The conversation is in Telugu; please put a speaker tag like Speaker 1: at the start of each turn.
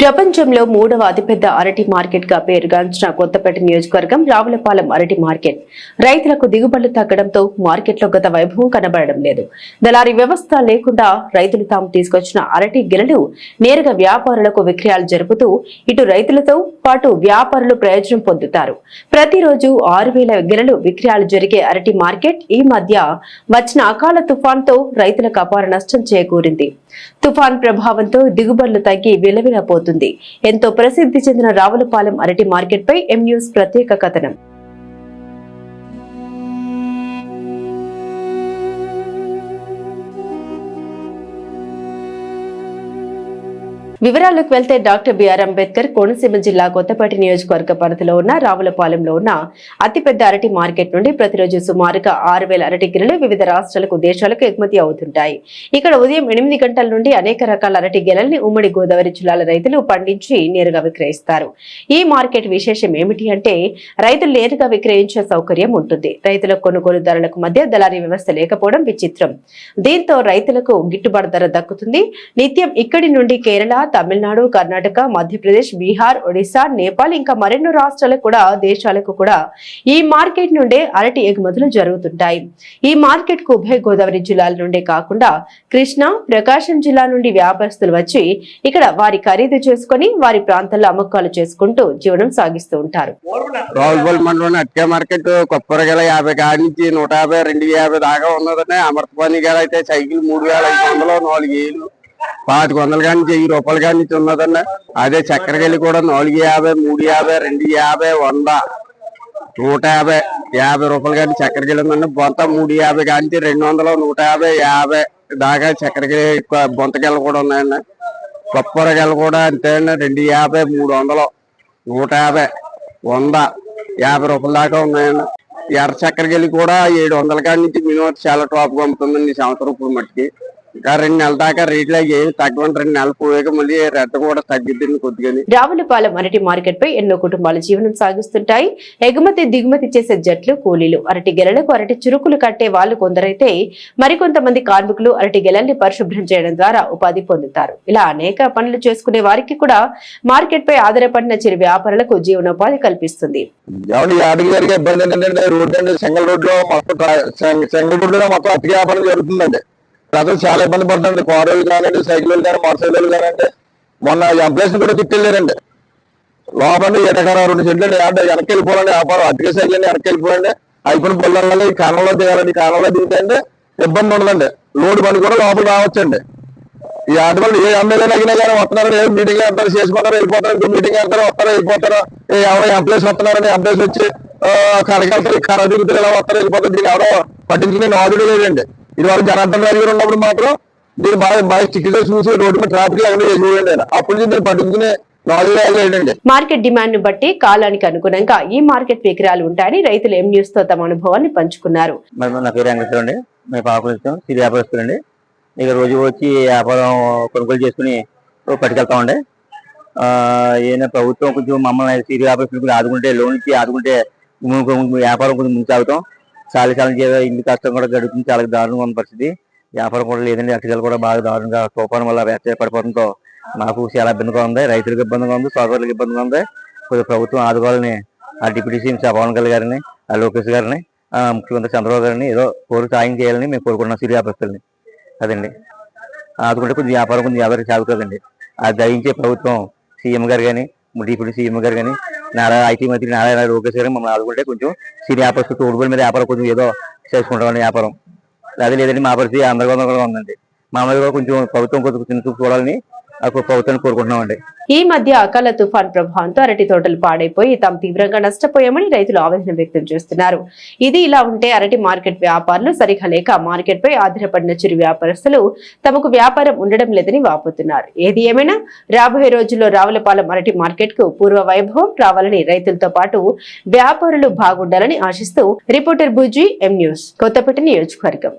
Speaker 1: ప్రపంచంలో మూడవ అతిపెద్ద అరటి మార్కెట్గా పేరుగాంచిన కొత్తపేట నియోజకవర్గం రావులపాలెం అరటి మార్కెట్. రైతులకు దిగుబడులు తగ్గడంతో మార్కెట్లో గత వైభవం కనబడడం లేదు. దళారీ వ్యవస్థ లేకుండా రైతులు తాము తీసుకొచ్చిన అరటి గిలలు నేరుగా వ్యాపారులకు విక్రయాలు జరుపుతూ ఇటు రైతులతో పాటు వ్యాపారులు ప్రయోజనం పొందుతారు. ప్రతిరోజు ఆరు వేల గిలలు విక్రయాలు జరిగే అరటి మార్కెట్ ఈ మధ్య వచ్చిన అకాల తుఫాన్తో రైతులకు అపార నష్టం చేకూరింది. తుఫాన్ ప్రభావంతో దిగుబడులు తగ్గి విలవిలపోతుంది ఎంతో ప్రసిద్ధి చెందిన రావులపాలెం అరటి మార్కెట్ పై ఎం న్యూస్ ప్రత్యేక కథనం. వివరాలకు వెళ్తే డాక్టర్ బిఆర్ అంబేద్కర్ కోనసీమ జిల్లా కొత్తపేట నియోజకవర్గ పరిధిలో ఉన్న రావులపాలెంలో ఉన్న అతిపెద్ద అరటి మార్కెట్ నుండి ప్రతిరోజు సుమారుగా ఆరు వేల అరటి గిన్నెలు వివిధ రాష్ట్రాలకు దేశాలకు ఎగుమతి అవుతుంటాయి. ఇక్కడ ఉదయం ఎనిమిది గంటల నుండి అనేక రకాల అరటి గిన్నెల్ని ఉమ్మడి గోదావరి జిల్లాల రైతులు పండించి నేరుగా విక్రయిస్తారు. ఈ మార్కెట్ విశేషం ఏమిటి అంటే రైతులు నేరుగా విక్రయించే సౌకర్యం ఉంటుంది. రైతుల కొనుగోలుదారులకు మధ్య దళారీ వ్యవస్థ లేకపోవడం విచిత్రం. దీంతో రైతులకు గిట్టుబాటు ధర దక్కుతుంది. నిత్యం ఇక్కడి నుండి కేరళ తమిళనాడు కర్ణాటక మధ్యప్రదేశ్ బీహార్ ఒడిశా నేపాల్ ఇంకా మరెన్నో రాష్ట్రాలకు కూడా దేశాలకు కూడా ఈ మార్కెట్ నుండే అరటి ఎగుమతులు జరుగుతుంటాయి. ఈ మార్కెట్కు ఉభయ గోదావరి జిల్లాల నుండే కాకుండా కృష్ణా ప్రకాశం జిల్లా నుండి వ్యాపారస్తులు వచ్చి ఇక్కడ వారి ఖరీదు చేసుకుని వారి ప్రాంతాల్లో అమ్మకాలు చేసుకుంటూ జీవనం సాగిస్తూ ఉంటారు.
Speaker 2: రావులపల్లి మండలం అట్కే మార్కెట్ కొప్పరగల యాభై కాడి నుంచి నూట యాభై రెండు యాభై దాకా ఉన్నదని అమృతపాణి గారు అయితే సైకిల్ మూడు వేల ఐదు వందలు నాలుగు వేలు పాతిక వందలు కానీ వెయ్యి రూపాయల కానీ ఉన్నదన్న. ఉన్నదండి అదే చక్కెరకెళ్ళి కూడా నాలుగు యాభై మూడు యాభై రెండు యాభై వంద నూట యాభై యాభై రూపాయల కానీ చక్కెరకెళ్ళి ఉందండి బొంత మూడు యాభై కానీ రెండు వందలు నూట యాభై యాభై దాకా చక్కెరకెళ్ళి బొంతకెళ్ళ కూడా ఉన్నాయండి కొప్పరకెళ్ళ కూడా అంతే అండి రెండు యాభై మూడు వందలు నూట యాభై వంద యాభై రూపాయల దాకా ఉన్నాయండి ఎర్ర చక్కెరకెళ్ళి కూడా ఏడు వందల కాడి నుంచి మినిమం చాలా టాప్గా అమ్ముతుందండి ఈ సంవత్సరం ఇప్పుడు మట్టికి. రెండు నెలల దాకా రేట్లు అవి ఏమి తగ్గవండి రెండు నెలలు పోయాక మళ్ళీ రేట్ కూడా తగ్గిద్దండి కొద్దిగా
Speaker 1: రావులపాలెం అరటి మార్కెట్ పై ఎన్నో కుటుంబాలు జీవనం సాగిస్తుంటాయి. ఎగుమతి దిగుమతి చేసే జట్లు కూలీలు. అరటి గెలలకు అరటి చురుకులు కట్టే వాళ్ళు కొందరైతే మరికొంతమంది కార్మికులు అరటి గెలల్ని పరిశుభ్రం చేయడం ద్వారా ఉపాధి పొందుతారు. ఇలా అనేక పనులు చేసుకునే వారికి కూడా మార్కెట్ పై ఆధారపడిన చిరు వ్యాపారులకు జీవనోపాధి కల్పిస్తుంది.
Speaker 2: రోడ్డు సింగల్ రోడ్లో మొత్తం సింగల్ అతికి వ్యాపారం జరుగుతుందండి. ప్రజలు చాలా ఇబ్బంది పడుతుంది కారులు కానివ్వండి సైకిల్ కానీ మోటార్ సైకిల్ కానివ్వండి. మొన్న ఎంప్లాయీస్ కూడా తిట్టలేరండి. లోపల ఎటకరా రెండు సెంట్లు అంటే వెనక్కి వెళ్ళిపోవాలండి. వ్యాపారం అతికి సైకిల్ వెనక్కి వెళ్ళిపోయండి అయిపోయిన పొలాల ఈ కాలంలో దిగాలండి. ఈ కాలంలో దిగుతాయంటే ఇబ్బంది ఉండదండి. లోడ్ పని కూడా లోపల రావచ్చండి. ఈ ఆటలు ఏ ఎమ్మెల్యే అయినా కానీ వస్తున్నారు ఏ మీటింగ్ వెళ్తారు? చేసుకుంటారు? వెళ్ళిపోతారు? ఇంకో మీటింగ్ వెళ్తారు? వస్తారు? వెళ్ళిపోతారు? ఏ ఎవరో ఎంప్లాయీస్ వస్తున్నారని ఎంప్లాయీస్ వచ్చి కడకెళ్తారు కర దిగుతారు ఇలా వస్తారు వెళ్ళిపోతారు. దీన్ని ఎవరో పట్టించుకునే నాదుడు లేదండి ఇది వరకు జనార్దన్ రాజు గారు ఉన్నప్పుడు మాత్రం దీన్ని బాగా బాగా స్టిక్గా చూసి రోడ్డు మీద ట్రాఫిక్ చూడండి ఆయన. అప్పటి నుంచి నాదుడు లేదండి
Speaker 1: మార్కెట్ డిమాండ్ను బట్టి కాలానికి అనుగుణంగా ఈ మార్కెట్ విక్రయాలు ఉంటాయని రైతులు ఎం న్యూస్తో తమ అనుభవాన్ని పంచుకున్నారు.
Speaker 3: మరి నా పేరు వెంకటేశ్వర అండి మేము పాపలు ఇస్తాం సిరి వ్యాపారస్తులండి ఇక రోజు వచ్చి వ్యాపారం కొనుగోలు చేసుకుని పట్టుకెళ్తామండి ఆ, ఏదైనా ప్రభుత్వం కొంచెం మమ్మల్ని సిరి వ్యాపారస్తులు ఆదుకుంటే లోన్ ఇచ్చి ఆదుకుంటే వ్యాపారం కొంచెం ముందు సాగుతాం. చాలా చాలా ఇంటి కష్టం కూడా గడుపుతుంది. చాలా దారుణంగా ఉన్న పరిస్థితి. వ్యాపారం కూడా లేదండి. అటుకలు కూడా బాగా దారుణంగా తుఫాను వల్ల వ్యర్థ పడిపోవడంతో మాకు చాలా ఇబ్బందిగా ఉంది. రైతులకు ఇబ్బందిగా ఉంది. సోదరులకు ఇబ్బందిగా ఉంది. కొద్దిగా ప్రభుత్వం ఆదుకోవాలని ఆ డిప్యూటీ సీఎం పవన్ కళ్యాణ్ గారిని ఆ లోకేష్ గారిని ముఖ్యమంత్రి చంద్రబాబు గారిని ఏదో కోరు సాయం చేయాలని మేము కోరుకుంటున్నాం. సిరి వ్యాపారస్తుల్ని అదండి. ఆదుకుంటే కొంచెం వ్యాపారం కొంచెం వ్యాపారం సాగుతుందండి అది దయించే ప్రభుత్వం సీఎం గారు కానీ డిప్యూటీ సీఎం గారు కానీ నారా ఐటీ మంత్రి నారాయణ లోకేష్ గారు మమ్మల్ని ఆదుకుంటే కొంచెం సిరి వ్యాపారస్తు తోడుబడి మీద వ్యాపారం కొంచెం ఏదో చేసుకుంటామని వ్యాపారం. అదే లేదండి మా పరిస్థితి అందరిగా కూడా ఉందండి. మామూలుగా కొంచెం ప్రభుత్వం కొంచెం చిన్న చూపు చూడాలని ప్రభుత్వాన్ని కోరుకుంటున్నామండి.
Speaker 1: ఈ మధ్య అకాల తుఫాన్ ప్రభావంతో అరటి తోటలు పాడైపోయి తాము తీవ్రంగా నష్టపోయామని రైతులు ఆవేదన వ్యక్తం చేస్తున్నారు. ఇది ఇలా ఉంటే అరటి మార్కెట్ వ్యాపారులు సరిగా లేక మార్కెట్ పై ఆధారపడిన చిరు వ్యాపారస్తులు తమకు వ్యాపారం ఉండడం లేదని వాపోతున్నారు. ఏది ఏమైనా రాబోయే రోజుల్లో రావులపాలెం అరటి మార్కెట్కు పూర్వ వైభవం రావాలని రైతులతో పాటు వ్యాపారులు బాగుండాలని ఆశిస్తూ reporter Buji M news Kothapeta నియోజకవర్గం.